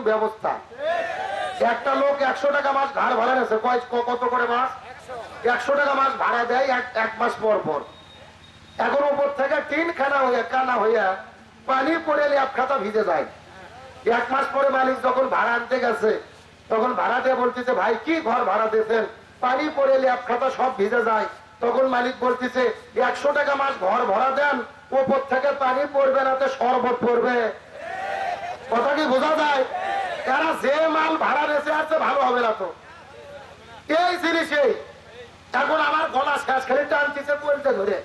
এরকম ব্যবস্থা। একটা লোক একশো টাকা মাস ঘাড় ভাড়া নেছে কত করে মাস? একশো টাকা মাস ভাড়া দেয় এক- এক মাস পর পর। এখন উপর থেকে টিন খানা হইয়া কানা হইয়া পানি পড়ে ল্যাপ খাতা ভিজে যায়। এক মাস পরে মালিক যখন ভাড়া আনতে গেছে, তখন ভাড়া দিয়ে বলতেছে, ভাই, কি ঘর ভাড়া দিয়েছেন? পানি পড়ে ল্যাপ খাতা সব ভিজে যায়। তখন মালিক বলতেছে, একশো টাকা মাস ঘর ভাড়া দেন, উপর থেকে পানি পড়বে না তো শরবত পড়বে। কথা কি বোঝা এরা যে মাল ভাড়া রেখে আছে ভালো হবে না তো। এই জিনিসেই এখন আমার গলা শেষ, খালি টানতেছে বলতে ধরে।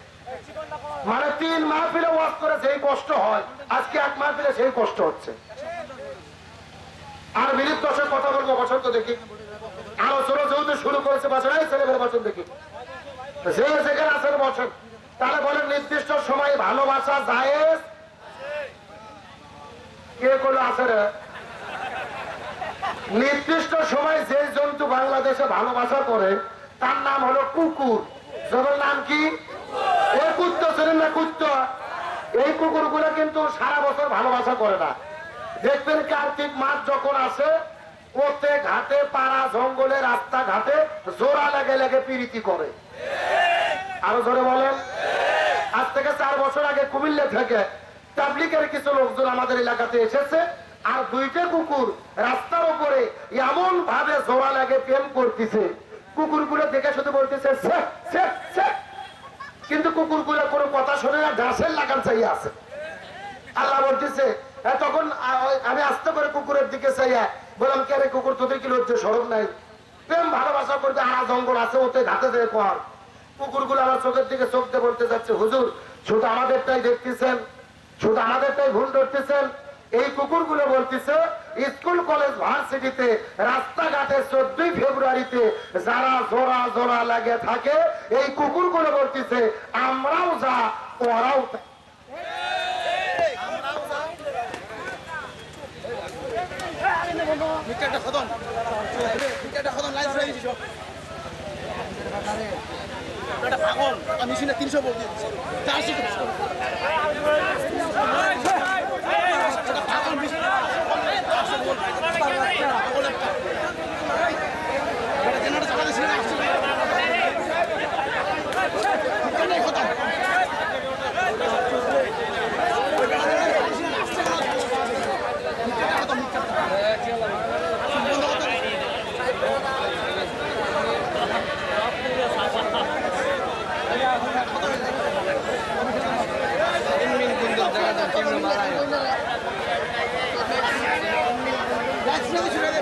মানে তিন মাহফিলে ওয়াজ করে যেই কষ্ট হয়, আজকে এক মাহফিলে সেই কষ্ট হচ্ছে। আর মিনিট দশের কথা বলব বছর তো দেখি আলোচনা যেহেতু শুরু করেছে বছর এই ছেলেমেয়ের বছর দেখি। যে যেখানে আছেন বছর তাহলে বলেন, নির্দিষ্ট সময় ভালোবাসা জায়েজ? কে করল রে? নির্দিষ্ট সময় যে জন্তু বাংলাদেশে ভালোবাসা করে, তার নাম হলো কুকুর। জবের নাম কি? এ কুত্ত ছিলেন না কুত্ত? এই কুকুরগুলো কিন্তু সারা বছর ভালোবাসা করে না। দেখবেন কার্তিক মাস যখন আসে ওতে ঘাটে, পাড়া, জঙ্গলে রাস্তা ঘাটে জোড়া লেগে লেগে পিরিতি করে। আরও ধরে বলেন। আজ থেকে চার বছর আগে কুমিল্লা থেকে তাবলিকের কিছু লোকজন আমাদের এলাকাতে এসেছে। আর দুইটা কুকুর রাস্তার উপরে এমন ভাবে জোড়া লাগে প্রেম করতেছে। কুকুরগুলো দেখে শুধু বলতেছে। কিন্তু কুকুরগুলো কোনো কথা শুনে না ঘাসের লাগান চাইয়া আছে। আল্লাহ বলতেছে "হ্যাঁ, তখন আমি আস্তে করে কুকুরের দিকে চাইয়া বললাম কে রে কুকুর তোদের কি লজ্জা সরব নাই? প্রেম ভালোবাসা করতে আড়া জঙ্গল আছে ওতে ঘাটে যেয়ে কর। কুকুরগুলো আমার চোখের দিকে চোখ দিয়ে বলতে যাচ্ছে হুজুর শুধু আমাদেরটাই দেখতেছেন শুধু আমাদেরটাই ভুল ধরতেছেন। এই কুকুরগুলো বলতেছে, স্কুল, কলেজ, ভার্সিটিতে, রাস্তাঘাটে চোদ্দই ফেব্রুয়ারিতে যারা জোড়া জোড়া লাগে থাকে, এই কুকুরগুলো বলতেছে, আমরাও যা, ওরাও তিনশো বল চারশো পাগল মেশিন চারশো বল পাগল একটা এটা জেনারেটর চালাতে ছিল না আসছে মিটারটাই খতম মিটারটা খতম মিটারটা লাইন ছড়াই দিছি রে মেশিন বন্ধ করতে দিচ্ছি শেষ না জেনারেটর চালাতে ছিল না জেনারেটর চালাতে আসছে চারশো বল দিয়ে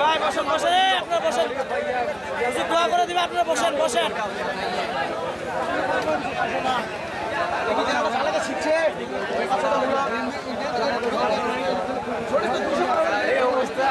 ভাই বসেন বসেন আপনারা বসেন। দোয়া করে দিবে আপনারা বসেন বসেন। অবস্থা।